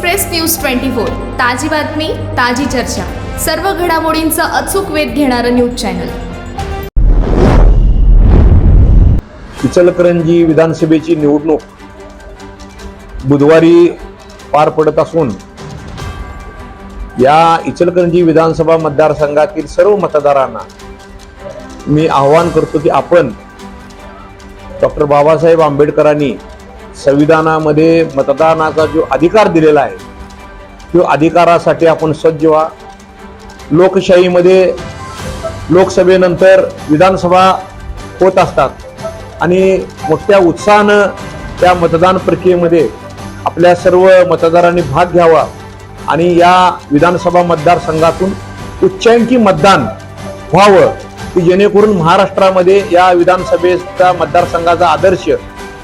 Express news twenty four ताजी बातमी ताजी चर्चा. सर्व घडामोडींचा अचूक वेध घेणारं न्यूज चॅनल. इचलकरंजी विधानसभेची निवडणूक बुधवारी पार पडत असून या इचलकरंजी विधानसभा मतदारसंघातील सर्व मतदारांना मी आवाहन करतो की आपण डॉक्टर बाबासाहेब आंबेडकरांनी संविधानामध्ये मतदानाचा जो अधिकार दिलेला आहे तो अधिकारासाठी आपण सज्ज व्हा. लोकशाहीमध्ये लोकसभेनंतर विधानसभा होत असतात आणि मोठ्या उत्साहानं त्या मतदान प्रक्रियेमध्ये आपल्या सर्व मतदारांनी भाग घ्यावा आणि या विधानसभा मतदारसंघातून उच्चांकी मतदान व्हावं की जेणेकरून महाराष्ट्रामध्ये या विधानसभेचा मतदारसंघाचा आदर्श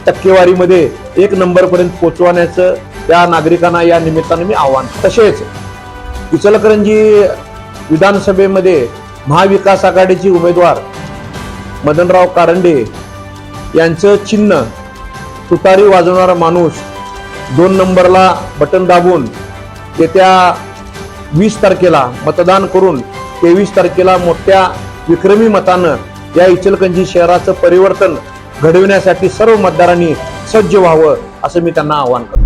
टक्केवारीमध्ये एक नंबरपर्यंत पोहोचवण्याचं त्या नागरिकांना या निमित्तानं मी आव्हान तसेच इचलकरंजी विधानसभेमध्ये महाविकास आघाडीचे उमेदवार मदनराव कारंडे यांचं चिन्ह तुतारी वाजवणारा माणूस दोन नंबरला बटन दाबून येत्या वीस तारखेला मतदान करून तेवीस तारखेला मोठ्या विक्रमी मतानं या इचलकंजी शहराचं परिवर्तन घडविण्यासाठी सर्व मतदारांनी सज्ज व्हावं असं मी त्यांना आवाहन करतो.